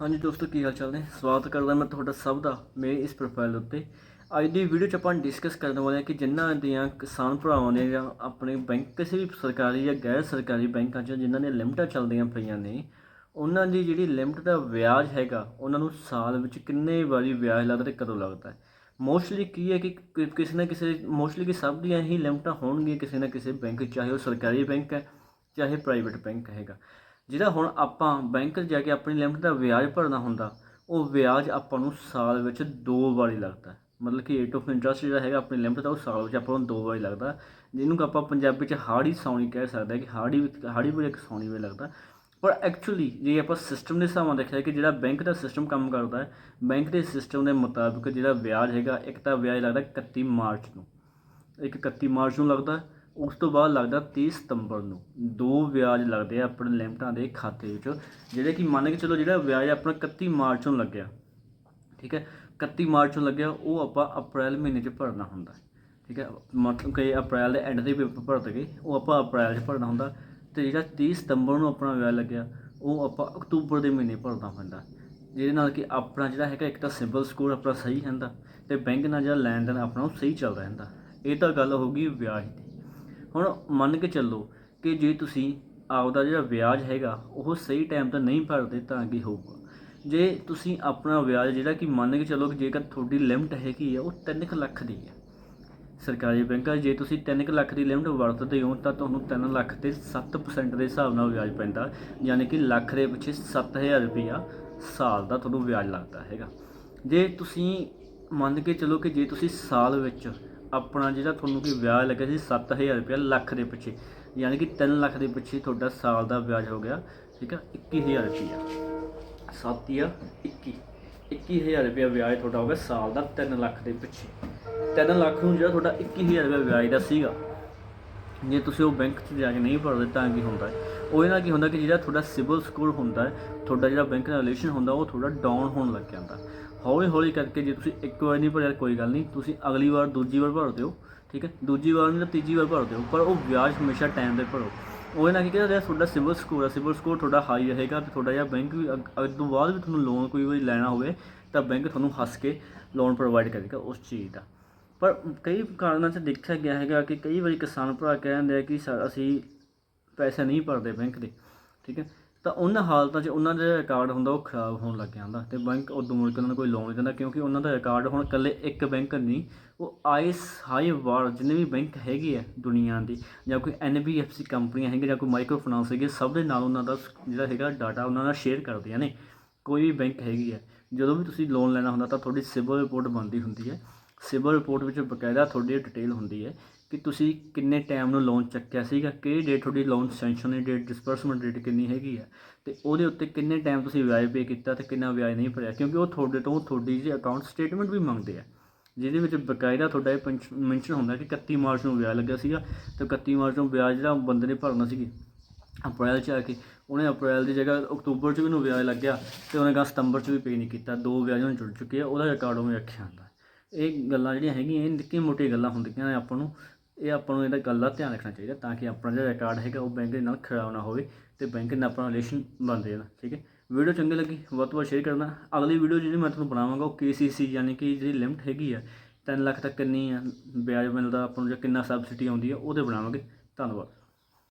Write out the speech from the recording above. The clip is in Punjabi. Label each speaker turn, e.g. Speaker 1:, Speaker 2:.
Speaker 1: ਹਾਂਜੀ ਦੋਸਤੋ, ਕੀ ਹਾਲ ਚਾਲ ਨੇ? ਸਵਾਗਤ ਕਰਦਾ ਮੈਂ ਤੁਹਾਡਾ ਸਭ ਦਾ, ਮੇਰੇ ਇਸ ਪ੍ਰੋਫਾਈਲ ਉੱਤੇ। ਅੱਜ ਦੀ ਵੀਡੀਓ 'ਚ ਆਪਾਂ ਡਿਸਕਸ ਕਰਨ ਵਾਲੇ ਹਾਂ ਕਿ ਜਿਨ੍ਹਾਂ ਦੀਆਂ ਕਿਸਾਨ ਭਰਾਵਾਂ ਨੇ ਜਾਂ ਆਪਣੇ ਬੈਂਕ ਕਿਸੇ ਵੀ ਸਰਕਾਰੀ ਜਾਂ ਗੈਰ ਸਰਕਾਰੀ ਬੈਂਕਾਂ 'ਚ ਜਿਨ੍ਹਾਂ ਨੇ ਲਿਮਟਾਂ ਚੱਲਦੀਆਂ ਪਈਆਂ ਨੇ, ਉਹਨਾਂ ਦੀ ਜਿਹੜੀ ਲਿਮਟ ਦਾ ਵਿਆਜ ਹੈਗਾ, ਉਹਨਾਂ ਨੂੰ ਸਾਲ ਵਿੱਚ ਕਿੰਨੇ ਵਾਰੀ ਵਿਆਜ ਲੱਗਦਾ ਤੇ ਕਦੋਂ ਲੱਗਦਾ ਹੈ? ਮੋਸਟਲੀ ਕੀ ਹੈ ਕਿ ਕਿਸੇ ਨਾ ਕਿਸੇ ਮੋਸਟਲੀ ਕਿ ਸਭ ਦੀਆਂ ਹੀ ਲਿਮਟਾਂ ਹੋਣਗੀਆਂ ਕਿਸੇ ਨਾ ਕਿਸੇ ਬੈਂਕ ਚਾਹੇ ਉਹ ਸਰਕਾਰੀ ਬੈਂਕ ਹੈ, ਚਾਹੇ ਪ੍ਰਾਈਵੇਟ ਬੈਂਕ ਹੈਗਾ। ਜਿਹੜਾ ਹੁਣ ਆਪਾਂ ਬੈਂਕ 'ਚ ਜਾ ਕੇ ਆਪਣੀ ਲਿਮਟ ਦਾ ਵਿਆਜ ਭਰਨਾ ਹੁੰਦਾ, ਉਹ ਵਿਆਜ ਆਪਾਂ ਨੂੰ ਸਾਲ ਵਿੱਚ ਦੋ ਵਾਰੀ ਲੱਗਦਾ। ਮਤਲਬ ਕਿ ਰੇਟ ਆਫ ਇੰਟਰਸਟ ਜਿਹੜਾ ਹੈਗਾ ਆਪਣੀ ਲਿਮਟ ਦਾ, ਉਹ ਸਾਲ ਵਿੱਚ ਆਪਾਂ ਨੂੰ ਦੋ ਵਾਰੀ ਲੱਗਦਾ। ਜਿਹਨੂੰ ਕਿ ਆਪਾਂ ਪੰਜਾਬੀ 'ਚ ਹਾੜੀ ਸੌਣੀ ਕਹਿ ਸਕਦੇ ਹਾਂ ਕਿ ਹਾੜੀ ਹਾੜੀ ਵੀ ਇੱਕ ਸੌਣੀ ਵੀ ਲੱਗਦਾ। ਪਰ ਐਕਚੁਅਲੀ ਜੇ ਆਪਾਂ ਸਿਸਟਮ ਦੇ ਹਿਸਾਬ ਨਾਲ ਦੇਖਿਆ ਕਿ ਜਿਹੜਾ ਬੈਂਕ ਦਾ ਸਿਸਟਮ ਕੰਮ ਕਰਦਾ ਹੈ, ਬੈਂਕ ਦੇ ਸਿਸਟਮ ਦੇ ਮੁਤਾਬਿਕ ਜਿਹੜਾ ਵਿਆਜ ਹੈਗਾ, ਇੱਕ ਤਾਂ ਵਿਆਜ ਲੱਗਦਾ 31 ਮਾਰਚ ਨੂੰ। ਇੱਕ 31 ਮਾਰਚ ਨੂੰ ਲੱਗਦਾ ਉਸ ਤੋਂ ਬਾਅਦ ਲੱਗਦਾ 30 ਸਤੰਬਰ ਨੂੰ। ਦੋ ਵਿਆਜ ਲੱਗਦੇ ਆ ਆਪਣੇ ਲਿਮਟਾਂ ਦੇ ਖਾਤੇ ਵਿੱਚ, ਜਿਹੜੇ ਕਿ ਮੰਨ ਕੇ ਚਲੋ ਜਿਹੜਾ ਵਿਆਜ ਆਪਣਾ 31 ਮਾਰਚ ਨੂੰ ਲੱਗਿਆ, ਠੀਕ ਹੈ? 31 ਮਾਰਚ ਨੂੰ ਲੱਗਿਆ, ਉਹ ਆਪਾਂ ਅਪ੍ਰੈਲ ਮਹੀਨੇ 'ਚ ਭਰਨਾ ਹੁੰਦਾ ਠੀਕ ਹੈ? ਮਤਲਬ ਕਿ ਅਪ੍ਰੈਲ ਦੇ ਐਂਡ ਦੇ ਪੇਪਰ ਭਰਤ ਗਏ, ਉਹ ਆਪਾਂ ਅਪ੍ਰੈਲ 'ਚ ਭਰਨਾ ਹੁੰਦਾ ਤੇ ਜਿਹੜਾ 30 ਸਤੰਬਰ ਨੂੰ ਆਪਣਾ ਵਿਆਜ ਲੱਗਿਆ, ਉਹ ਆਪਾਂ ਅਕਤੂਬਰ ਦੇ ਮਹੀਨੇ ਭਰਨਾ ਪੈਂਦਾ ਜਿਹਦੇ ਨਾਲ ਕਿ ਆਪਣਾ ਜਿਹੜਾ ਹੈਗਾ ਇੱਕ ਤਾਂ ਸਿਬਲ ਸਕੋਰ ਆਪਣਾ ਸਹੀ ਰਹਿੰਦਾ ਤੇ ਬੈਂਕ ਨਾਲ ਜਿਹੜਾ ਲੈਣ ਦੇਣ ਆਪਣਾ ਉਹ ਸਹੀ ਚੱਲਦਾ ਰਹਿੰਦਾ। ਇਹ ਤਾਂ ਗੱਲ ਹੋ ਗਈ ਵਿਆਜ ਦੀ। ਹੁਣ ਮੰਨ ਕੇ ਚੱਲੋ ਕਿ ਜੇ ਤੁਸੀਂ ਆਪਦਾ ਜਿਹੜਾ ਵਿਆਜ ਹੈਗਾ, ਉਹ ਸਹੀ ਟਾਈਮ ਤੇ ਨਹੀਂ ਭਰਦੇ ਤਾਂ ਕੀ ਹੋਊਗਾ। ਜੇ ਤੁਸੀਂ ਆਪਣਾ ਵਿਆਜ ਜਿਹੜਾ ਕਿ ਮੰਨ ਕੇ ਚੱਲੋ ਕਿ ਜੇਕਰ ਤੁਹਾਡੀ ਲਿਮਟ ਹੈਗੀ ਹੈ ਉਹ 3 ਲੱਖ ਦੀ ਹੈ ਸਰਕਾਰੀ ਬੈਂਕਾਂ 'ਚ ਜੇ ਤੁਸੀਂ 3 ਲੱਖ ਦੀ ਲਿਮਟ ਵਰਤਦੇ ਹੋ, ਤਾਂ ਤੁਹਾਨੂੰ 3 ਲੱਖ ਤੇ 7% ਦੇ ਹਿਸਾਬ ਨਾਲ ਵਿਆਜ ਪੈਂਦਾ। ਯਾਨੀ ਕਿ ਲੱਖ ਦੇ ਪਿੱਛੇ 7000 ਰੁਪਇਆ ਸਾਲ ਦਾ ਤੁਹਾਨੂੰ ਵਿਆਜ ਲੱਗਦਾ ਹੈਗਾ। ਜੇ ਤੁਸੀਂ ਮੰਨ ਕੇ ਚੱਲੋ ਕਿ ਜੇ ਤੁਸੀਂ ਸਾਲ ਵਿੱਚ ਆਪਣਾ ਜਿਹੜਾ ਤੁਹਾਨੂੰ ਕਿ ਵਿਆਜ ਲੱਗਿਆ ਸੀ 7000 ਰੁਪਇਆ ਲੱਖ ਦੇ ਪਿੱਛੇ, ਯਾਨੀ ਕਿ 3 ਲੱਖ ਦੇ ਪਿੱਛੇ ਤੁਹਾਡਾ ਸਾਲ ਦਾ ਵਿਆਜ ਹੋ ਗਿਆ, ਠੀਕ ਹੈ 21000 ਰੁਪਇਆ। 7 ਜਾਂ 21 21000 ਰੁਪਇਆ ਵਿਆਜ ਤੁਹਾਡਾ ਹੋ ਗਿਆ ਸਾਲ ਦਾ 3 ਲੱਖ ਦੇ ਪਿੱਛੇ। 3 ਲੱਖ ਨੂੰ ਜਿਹੜਾ ਤੁਹਾਡਾ 21000 ਰੁਪਇਆ ਵਿਆਜ ਦਾ ਸੀਗਾ, ਜੇ ਤੁਸੀਂ ਉਹ ਬੈਂਕ 'ਚ ਜਾ ਕੇ ਨਹੀਂ ਭਰਦੇ ਤਾਂ ਕੀ ਹੁੰਦਾ? ਹੈ ਉਹਦੇ ਨਾਲ ਕੀ ਹੁੰਦਾ ਕਿ ਜਿਹੜਾ ਤੁਹਾਡਾ ਸਿਵਲ ਸਕੋਰ ਹੁੰਦਾ ਤੁਹਾਡਾ ਜਿਹੜਾ ਬੈਂਕ ਨਾਲ ਰਿਲੇਸ਼ਨ ਹੁੰਦਾ, ਉਹ ਥੋੜਾ ਡਾਊਨ ਹੋਣ ਲੱਗ ਜਾਂਦਾ। ਹੌਲੀ ਹੌਲੀ ਕਰਕੇ ਜੇ ਤੁਸੀਂ ਇੱਕ ਵਾਰ ਨਹੀਂ ਭਰਿਆ, ਕੋਈ ਗੱਲ ਨਹੀਂ, ਤੁਸੀਂ ਅਗਲੀ ਵਾਰ ਦੂਜੀ ਵਾਰ ਭਰ ਦਿਓ, ਠੀਕ ਹੈ? ਦੂਜੀ ਵਾਰ ਨਹੀਂ ਤਾਂ ਤੀਜੀ ਵਾਰ ਭਰ ਦਿਓ, ਪਰ ਉਹ ਵਿਆਜ ਹਮੇਸ਼ਾ ਟਾਈਮ ਤੇ ਭਰੋ। ਉਹਦੇ ਨਾਲ ਕੀ ਕਹਿੰਦਾ ਜਿਹੜਾ ਤੁਹਾਡਾ ਸਿਵਲ ਸਕੋਰ ਹੈ ਸਿਵਲ ਸਕੋਰ ਤੁਹਾਡਾ ਹਾਈ ਰਹੇਗਾ, ਤੇ ਤੁਹਾਡਾ ਜਿਹੜਾ ਬੈਂਕ ਵੀ ਅੱਗ ਅੱਗ ਤੋਂ ਬਾਅਦ ਵੀ ਤੁਹਾਨੂੰ ਲੋਨ ਕੋਈ ਵਾਰੀ ਲੈਣਾ ਹੋਵੇ, ਤਾਂ ਬੈਂਕ ਤੁਹਾਨੂੰ ਹੱਸ ਕੇ ਲੋਨ ਪ੍ਰੋਵਾਈਡ ਕਰੇਗਾ ਉਸ ਚੀਜ਼ ਦਾ। ਪਰ ਕਈ ਕਾਰਨਾਂ 'ਚ ਦੇਖਿਆ ਗਿਆ ਹੈਗਾ ਕਿ ਕਈ ਵਾਰੀ ਕਿਸਾਨ ਭਰਾ ਕਹਿੰਦੇ ਆ ਕਿ ਸਾ- ਅਸੀਂ ਪੈਸੇ ਨਹੀਂ ਭਰਦੇ ਬੈਂਕ ਦੇ, ਠੀਕ ਹੈ? ਤਾਂ ਉਹਨਾਂ ਹਾਲਤਾਂ 'ਚ ਉਹਨਾਂ ਦਾ ਰਿਕਾਰਡ ਹੁੰਦਾ, ਉਹ ਖਰਾਬ ਹੋਣ ਲੱਗ ਜਾਂਦਾ ਤੇ ਬੈਂਕ ਉਦੋਂ ਮੁੜ ਕੇ ਉਹਨਾਂ ਨੂੰ ਕੋਈ ਲੋਨ ਨਹੀਂ ਦਿੰਦਾ ਕਿਉਂਕਿ ਉਹਨਾਂ ਦਾ ਰਿਕਾਰਡ ਹੁਣ ਇਕੱਲੇ ਇੱਕ ਬੈਂਕ ਨਹੀਂ, ਉਹ ਆਈਸ ਹਾਈ ਵਾਰ ਜਿੰਨੇ ਵੀ ਬੈਂਕ ਹੈਗੇ ਆ ਦੁਨੀਆ ਦੀ ਜਾਂ ਕੋਈ ਐਨਬੀਐਫਸੀ ਕੰਪਨੀਆਂ ਹੈਗੀਆਂ ਜਾਂ ਕੋਈ ਮਾਈਕਰੋ ਫਾਈਨਾਂਸ ਹੈਗੇ ਸਭ ਦੇ ਨਾਲ ਉਹਨਾਂ ਦਾ ਜਿਹੜਾ ਹੈਗਾ ਡਾਟਾ ਉਹਨਾਂ ਨਾਲ ਸ਼ੇਅਰ ਕਰਦੀਆਂ ਨੇ, ਕੋਈ ਵੀ ਬੈਂਕ ਹੈਗੀ ਹੈ ਜਦੋਂ ਵੀ ਤੁਸੀਂ ਲੋਨ ਲੈਣਾ ਹੁੰਦਾ ਤਾਂ ਤੁਹਾਡੀ ਸਿਬਲ ਰਿਪੋਰਟ ਬਣਦੀ ਹੁੰਦੀ ਹੈ ਸਿਬਲ ਰਿਪੋਰਟ ਵਿੱਚ ਬਕਾਇਦਾ ਤੁਹਾਡੀ ਡਿਟੇਲ ਹੁੰਦੀ ਹੈ ਕਿ ਤੁਸੀਂ ਕਿੰਨੇ ਟਾਈਮ ਨੂੰ ਲੋਨ ਚੱਕਿਆ ਸੀਗਾ, ਕਿਹੜੀ ਡੇਟ ਤੁਹਾਡੀ ਲੋਨ ਸੈਂਕਸ਼ਨ ਦੀ ਡੇਟ ਡਿਸਬਰਸਮੈਂਟ ਡੇਟ ਕਿੰਨੀ ਹੈਗੀ ਆ, ਤੇ ਉਹਦੇ ਉੱਤੇ ਕਿੰਨੇ ਟਾਈਮ ਤੁਸੀਂ ਵਿਆਜ ਪੇ ਕੀਤਾ ਤੇ ਕਿੰਨਾ ਵਿਆਜ ਨਹੀਂ ਭਰਿਆ, ਕਿਉਂਕਿ ਉਹ ਤੁਹਾਡੇ ਤੋਂ, ਤੁਹਾਡੀ ਜੀ ਅਕਾਊਂਟ ਸਟੇਟਮੈਂਟ ਵੀ ਮੰਗਦੇ ਆ, ਜਿਹਦੇ ਵਿੱਚ ਬਕਾਇਦਾ ਤੁਹਾਡਾ ਇਹ ਮੈਂਸ਼ਨ ਹੁੰਦਾ ਕਿ 31 ਮਾਰਚ ਨੂੰ ਵਿਆਜ ਲੱਗਿਆ ਸੀਗਾ, ਤੇ 31 ਮਾਰਚ ਨੂੰ ਵਿਆਜ ਜਿਹੜਾ ਬੰਦੇ ਨੇ ਭਰਨਾ ਸੀ ਅਪ੍ਰੈਲ ਚ ਆ ਕੇ, ਉਹਨੇ ਅਪ੍ਰੈਲ ਦੀ ਜਗ੍ਹਾ ਅਕਤੂਬਰ ਚ ਵੀ ਉਹਨੂੰ ਵਿਆਜ ਲੱਗਿਆ, ਤੇ ਉਹਨੇ ਗਾ ਸਤੰਬਰ ਚ ਵੀ ਪੇ ਨਹੀਂ ਕੀਤਾ, ਦੋ ਵਿਆਜ ਉਹਨੇ ਜੁੜ ਚੁੱਕੇ ਆ, ਉਹਦਾ ਰਿਕਾਰਡ ਉਵੇਂ ਰੱਖਿਆ ਹੁੰਦਾ। ਇਹ ਗੱਲਾਂ ਜਿਹੜੀਆਂ ਹੈਗੀਆਂ, ਇਹ ਨਿੱਕੀਆਂ ਮੋਟੀਆਂ ਗੱਲਾਂ ਹੁੰਦੀਆਂ ਨੇ ਆਪਾਂ ਨੂੰ ਇਹ ਆਪਾਂ ਨੂੰ ਇਹਦਾ ਗੱਲ ਦਾ ਧਿਆਨ ਰੱਖਣਾ ਚਾਹੀਦਾ ਤਾਂ ਕਿ ਆਪਣਾ ਜਿਹੜਾ ਰਿਕਾਰਡ ਹੈਗਾ ਉਹ ਬੈਂਕ ਦੇ ਨਾਲ ਖਰਾਬ ਨਾ ਹੋਵੇ ਤੇ ਬੈਂਕ ਨਾਲ ਆਪਣਾ ਰਿਲੇਸ਼ਨ ਬਣ ਜਾਣਾ ਠੀਕ ਹੈ? ਵੀਡੀਓ ਚੰਗੀ ਲੱਗੀ, ਵੱਧ ਤੋਂ ਵੱਧ ਸ਼ੇਅਰ ਕਰਨਾ। ਅਗਲੀ ਵੀਡੀਓ ਜਿਹੜੀ ਮੈਂ ਤੁਹਾਨੂੰ ਬਣਾਵਾਂਗਾ ਉਹ KCC ਯਾਨੀ ਕਿ ਜਿਹੜੀ ਲਿਮਟ ਹੈਗੀ ਆ 3 ਲੱਖ ਤੱਕ ਕਿੰਨੀ ਆ, ਵਿਆਜ ਮਿਲਦਾ ਆਪਾਂ ਨੂੰ ਜਾਂ ਕਿੰਨਾ ਸਬਸਿਡੀ ਆਉਂਦੀ ਆ, ਉਹਦੇ ਬਣਾਵਾਂਗੇ। ਧੰਨਵਾਦ।